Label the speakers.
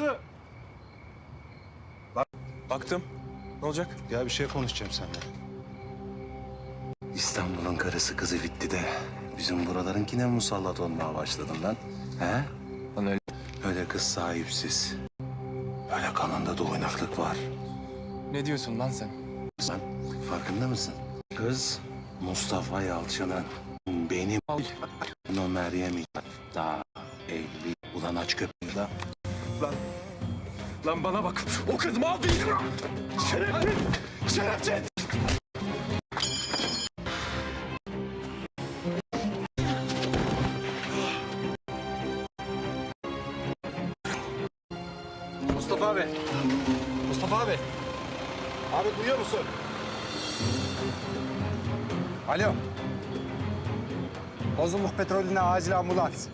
Speaker 1: Aslı!
Speaker 2: Baktım. Ne olacak?
Speaker 1: Ya bir şey konuşacağım seninle.
Speaker 3: İstanbul'un karısı kızı bitti de bizim buralarınkine musallat olmaya başladın lan. He?
Speaker 2: Lan öyle.
Speaker 3: Öyle kız sahipsiz. Öyle kanında da oynaklık var.
Speaker 2: Ne diyorsun lan sen?
Speaker 3: Sen farkında mısın? Kız Mustafa Yalçın'ın benim
Speaker 2: Al.
Speaker 3: no Meryem'i daha evli ulan aç köpeği
Speaker 2: Lan. Lan bana bak. O kız mal değil. Şerefsiz. Şerefsiz.
Speaker 1: Mustafa abi. Mustafa abi. Abi duyuyor musun?
Speaker 4: Alo. Bozuluk petrolüne acil ambulans.